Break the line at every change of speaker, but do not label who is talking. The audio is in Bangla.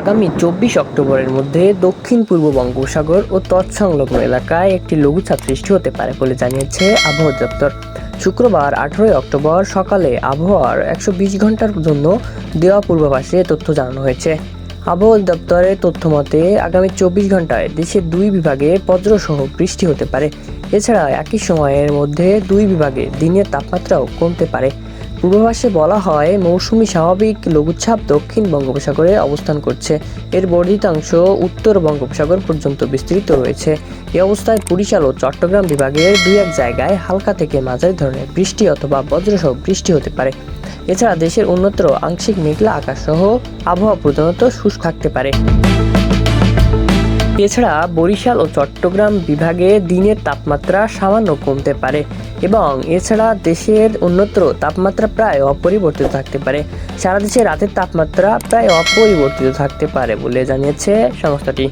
আগামী চব্বিশ অক্টোবরের মধ্যে দক্ষিণ পূর্ব বঙ্গোপসাগর ও তৎসংলগ্ন এলাকায় একটি লঘুচাপ সৃষ্টি হতে পারে বলে জানিয়েছে আবহাওয়া দপ্তর। শুক্রবার আঠারোই অক্টোবর সকালে আবহাওয়ার একশো বিশ ঘণ্টার জন্য দেওয়া পূর্বাভাসে তথ্য জানানো হয়েছে। আবহাওয়া দপ্তরের তথ্য মতে, আগামী চব্বিশ ঘন্টায় দেশের দুই বিভাগে বজ্রসহ বৃষ্টি হতে পারে। এছাড়া একই সময়ের মধ্যে দুই বিভাগে দিনের তাপমাত্রাও কমতে পারে। পূর্বাভাসে বলা হয়, মৌসুমি স্বাভাবিক লঘুচাপ দক্ষিণ বঙ্গোপসাগরে অবস্থান করছে। এর বর্ধিতাংশ উত্তর বঙ্গোপসাগর পর্যন্ত বিস্তৃত রয়েছে। এই অবস্থায় বরিশাল ও চট্টগ্রাম বিভাগের দুই এক জায়গায় হালকা থেকে মাঝারি ধরনের বৃষ্টি অথবা বজ্রসহ বৃষ্টি হতে পারে। এছাড়া দেশের অন্যত্র আংশিক মেঘলা আকাশ সহ আবহাওয়া প্রধানত শুষ্ক থাকতে পারে। এছাড়া বরিশাল ও চট্টগ্রাম বিভাগে দিনের তাপমাত্রা সামান্য কমতে পারে এবং এছাড়া দেশের অন্যত্র তাপমাত্রা প্রায় অপরিবর্তিত থাকতে পারে। সারা দেশে রাতের তাপমাত্রা প্রায় অপরিবর্তিত থাকতে পারে বলে জানিয়েছে সংস্থাটি।